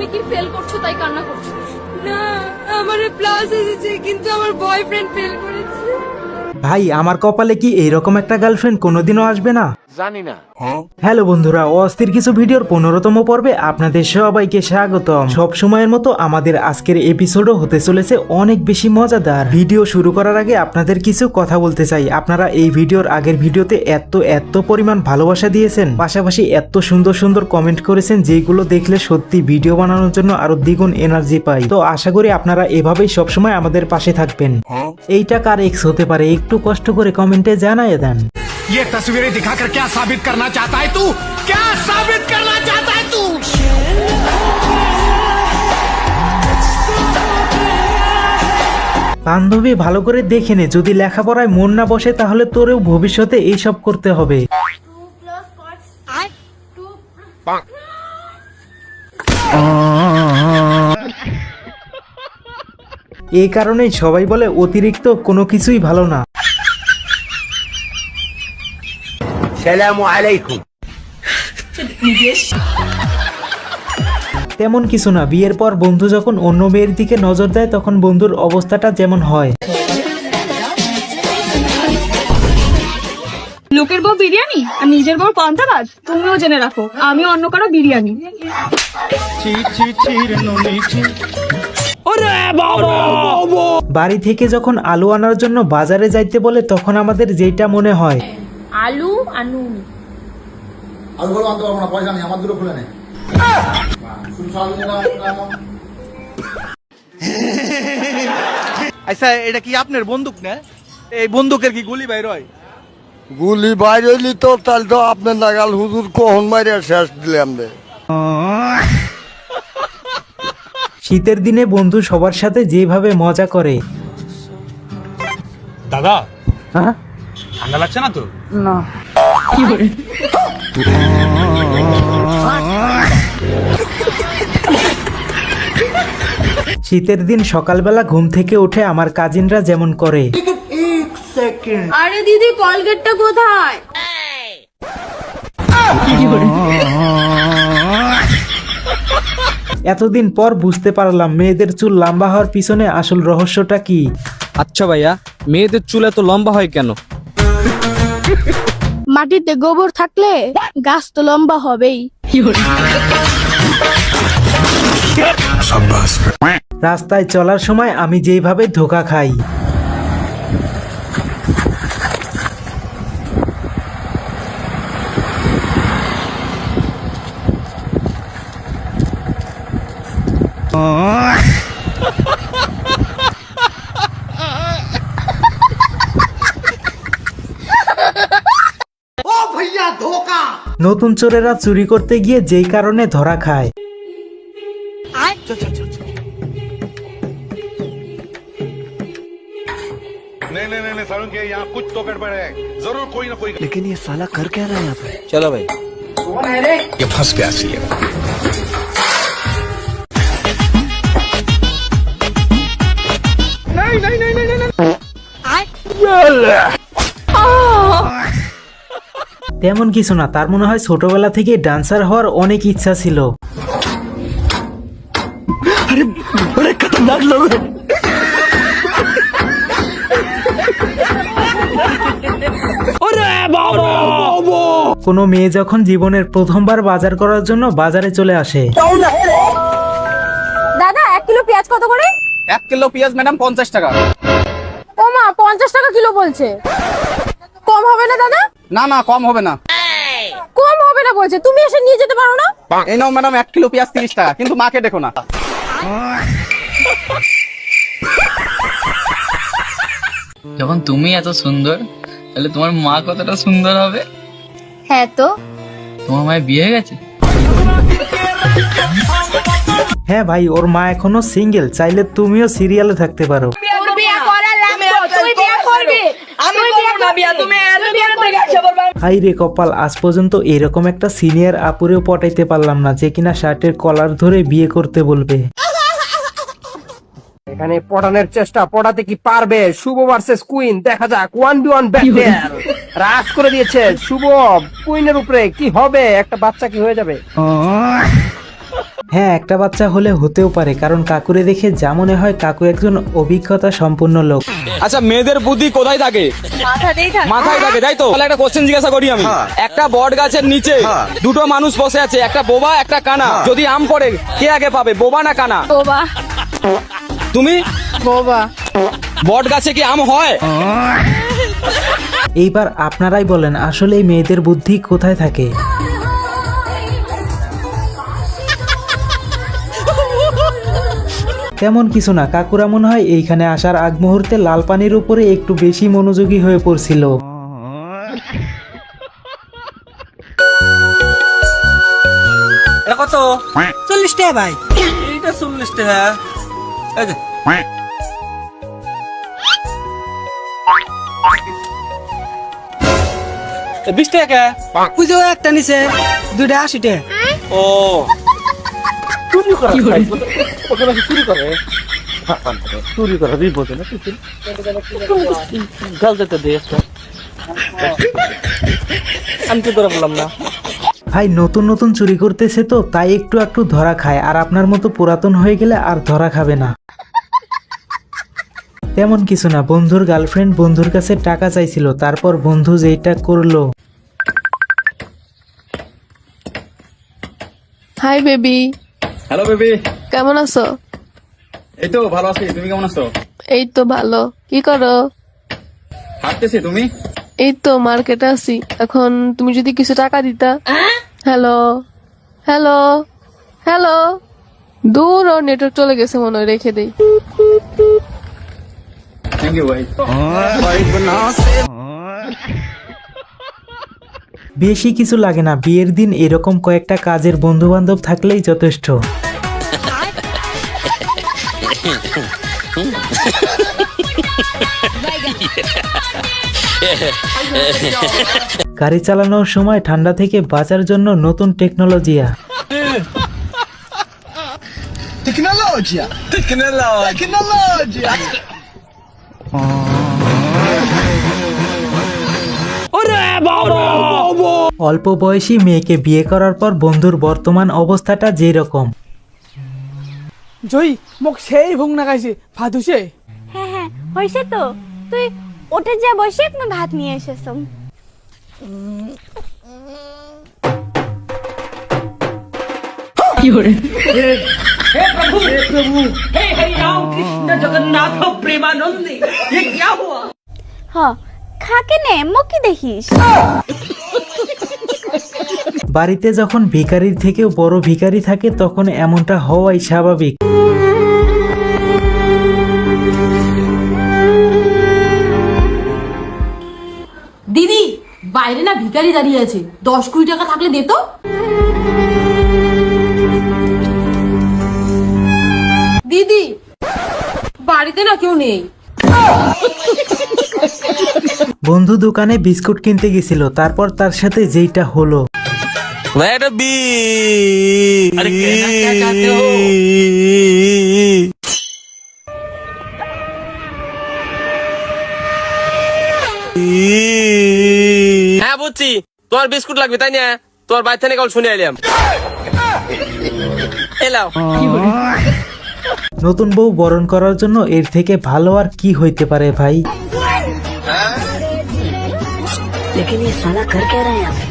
তুমি কি ফেল করছ তাই কান্না করছ? না, আমার প্লাস এসেছে, কিন্তু আমার বয়ফ্রেন্ড ফেল করেছে। ভাই, আমার কপালে কি এইরকম একটা গার্লফ্রেন্ড কোনোদিনও আসবে না? জানি না। হ্যালো বন্ধুরা, অস্থির কিছু ভিডিওর পনেরোতম পর্বে আপনাদের সবাইকে স্বাগতম। সব সময়ের মতো আমাদের আজকের এপিসোডও হতে চলেছে অনেক বেশি মজাদার। ভিডিও শুরু করার আগে আপনাদের কিছু কথা বলতে চাই। আপনারা এই ভিডিওর আগের ভিডিওতে এত এত পরিমাণ ভালোবাসা দিয়েছেন। পাশাপাশি এত সুন্দর সুন্দর কমেন্ট করেছেন যেগুলো দেখলে সত্যি ভিডিও বানানোর জন্য আরও দ্বিগুণ এনার্জি পাই। তো আশা করি আপনারা এভাবেই সবসময় আমাদের পাশে থাকবেন। এইটা কার এক্স হতে পারে? একটু কষ্ট করে কমেন্টে জানাই দেন। ये तस्वीरें दिखाकर क्या साबित करना चाहता है तू क्या साबित करना चाहता है तू বান্ধবী ভালো করে দেখে নে যদি লেখাপড়ায় মন না বসে তাহলে তোরেও ভবিষ্যতে এইসব করতে হবে এই কারণেই সবাই বলে অতিরিক্ত কোনো কিছুই ভালো না সালামু আলাইকুম। তেমন কিছু না বিয়ের পর বন্ধু যখন অন্য মেয়ের দিকে নজর দেয় তখন বন্ধুর অবস্থাটা যেমন হয়। লোকের বউ বিরিয়ানি আর নিজের বউ পান্তাবাজ তুমিও জেনে রাখো আমি অন্য কারও বিরিয়ানি। বাড়ি থেকে যখন আলু আনার জন্য বাজারে যাইতে বলে তখন আমাদের যেটা মনে হয় আলু আর নুন। আলুগুলো আনতে পারব না পয়সা নেই আমার দুটো খুলে নেই আচ্ছা এটা কি আপনার বন্দুক না? এই বন্দুকের কি গুলি বাইর হয়? গুলি বাইর হইলি তো তাহলে তো আপনার নাগাল হুজুর কখন মারিয়া শেষ দিলাম রে। শীতের দিনে বন্ধু সবার সাথে যেভাবে মজা করে। दादा ঠান্ডা লাগছে না তো? শীতের দিন সকালবেলা ঘুম থেকে উঠে আমার কাজিনরা যেমন করে। আরে দিদি কলগেটটা কোথায়? এতদিন পর বুঝতে পারলাম মেয়েদের চুল লম্বা হওয়ার পিছনে আসল রহস্যটা কি। আচ্ছা ভাইয়া মেয়েদের চুল এত লম্বা হয় কেন? মাটিতে গোবর থাকলে গাছ তো লম্বা হবেই। রাস্তায় চলার সময় আমি যেইভাবে ধোকা খাই নতুন চোরেরা চুরি করতে গিয়ে যেই কারণে ধরা খায় नहीं नहीं नहीं सारुण के यहाँ कुछ तो गड़बड़ है जरूर कोई ना कोई চলো ভাই ये फंस गया सी তেমন কিছু না তার মনে হয় ছোটবেলা থেকে ডান্সার হওয়ার অনেক ইচ্ছা ছিল। কোনো মেয়ে যখন জীবনের প্রথমবার বাজার করার জন্য বাজারে চলে আসে। দাদা এক কিলো পেঁয়াজ কত করে? এক কিলো পেঁয়াজ ম্যাডাম পঞ্চাশ টাকা। ও মা পঞ্চাশ টাকা কিলো বলছে। কম হবে না দাদা? না না কম হবে না। কম হবে না বলছে তুমি এসে নিয়ে যেতে পারো না? এই নাও ম্যাডাম এক কিলো পেঁয়াজ তিরিশ টাকা কিন্তু মাকে দেখো না। যখন তুমি এত সুন্দর তাহলে তোমার মা কতটা সুন্দর হবে? হ্যাঁ তো। তোমার মায়ের বিয়ে হয়ে গেছে? হ্যাঁ ভাই ওর মা এখনও সিঙ্গেল চাইলে তুমিও সিরিয়ালে থাকতে পারো। হাই রে কপাল আজ পর্যন্ত এরকম একটা সিনিয়র আপুরেও পটাইতে পারলাম না যে কিনা শার্টের কলার ধরে বিয়ে করতে বলবে। এখানে পড়ানোর চেষ্টা পড়াতে কি পারবে? শুভ ভার্সেস কুইন দেখা যাক ওয়ান বি ওয়ান ব্যাটেল রাজ করে দিয়েছে শুভ কুইনের উপরে কি হবে? একটা বাচ্চা কি হয়ে যাবে? হ্যাঁ একটা বাচ্চা হলে হতেও পারে কারণ কাকুরে দেখে যা মনে হয় কাকু একজন অভিজ্ঞতা সম্পূর্ণ লোক। আচ্ছা মেয়েদের বুদ্ধি কোথায় থাকে? মাথায় থাকে তাই তো? তাহলে একটা কোশ্চেন জিজ্ঞাসা করি আমি। একটা বট গাছের নিচে দুটো মানুষ বসে আছে একটা বোবা একটা কানা। যদি আম পড়ে কে আগে পাবে বোবা না কানা? বোবা। তুমি? বোবা। বট গাছে কি আম হয়? এইবার আপনারাই বলেন আসলে এই মেয়েদের বুদ্ধি কোথায় থাকে? তেমন কিছু না। কাকুরা মনে হয় এইখানে আসার আগ মুহূর্তে লাল পানির উপরে একটু বেশি মনোযোগী হয়ে পড়ছিল। কত? চল্লিশ টাকা ভাই। এইটা চল্লিশ টাকা। এই যে। এ, বিশ টাকা পুজো একটা নিছে দুটা আশি টাকা। ও। চুরি করা চুরি করে। চুরি করা না গালতে দে আমি তো ধরে বললাম না। ভাই নতুন নতুন চুরি করতেছে তো তাই একটু একটু ধরা খায়। আর আপনার মতো পুরাতন হয়ে গেলে আর ধরা খাবে না। তেমন কিছু না বন্ধুর গার্লফ্রেন্ড বন্ধুর কাছে টাকা চাইছিল। তারপর বন্ধু যেইটা করল। Hi baby. হ্যালো বেবি কেমন আছো? এই তো ভালো আছি। তুমি কেমন আছো? এই তো ভালো। কি করো? হাঁটতেছি। তুমি? এই তো মার্কেটে আছি। এখন তুমি যদি কিছু টাকা দিতা। হ্যালো হ্যালো হ্যালো দূর ও নেটওয়ার্ক চলে গেছে মনে হয় রেখে দেই। থ্যাংক ইউ ভাই বেশি কিছু লাগে না। বিয়ের দিন এরকম কয়েকটা কাজের বন্ধু বান্ধব থাকলেই যথেষ্ট। গাড়ি চালানোর সময় ঠান্ডা থেকে বাঁচার জন্য নতুন টেকনোলজিয়া। অল্প বয়সী মেয়েকে বিয়ে করার পর বন্ধুর বর্তমান অবস্থাটা যেরকম। জয়ী মোক সেই ভোগ নাগাইছে ভাত হইছে হ্যাঁ হ্যাঁ হয়েছে তো। তুই ওঠে যা বসে আমি ভাত নিয়ে এসেছ হ খাকে নে মুখি দেখিস? বাড়িতে যখন ভিখারির থেকেও বড় ভিখারি থাকে তখন এমনটা হওয়াই স্বাভাবিক। দিদি বাইরে না ভিখারি দাঁড়িয়ে আছে। দশ কুড়ি টাকা থাকলে দে তো। দিদি বাড়িতে না কেউ নেই। বন্ধু দোকানে বিস্কুট কিনতে গেছিল তারপর তার সাথে যেইটা হলো। হ্যাঁ বুঝছি। তোমার বিস্কুট লাগবে তাই না? তোমার বাড়ি থেকে শুনে এলাম। এলাও। নতুন বউ বরণ করার জন্য এর থেকে ভালো আর কি হইতে পারে ভাই? हाँ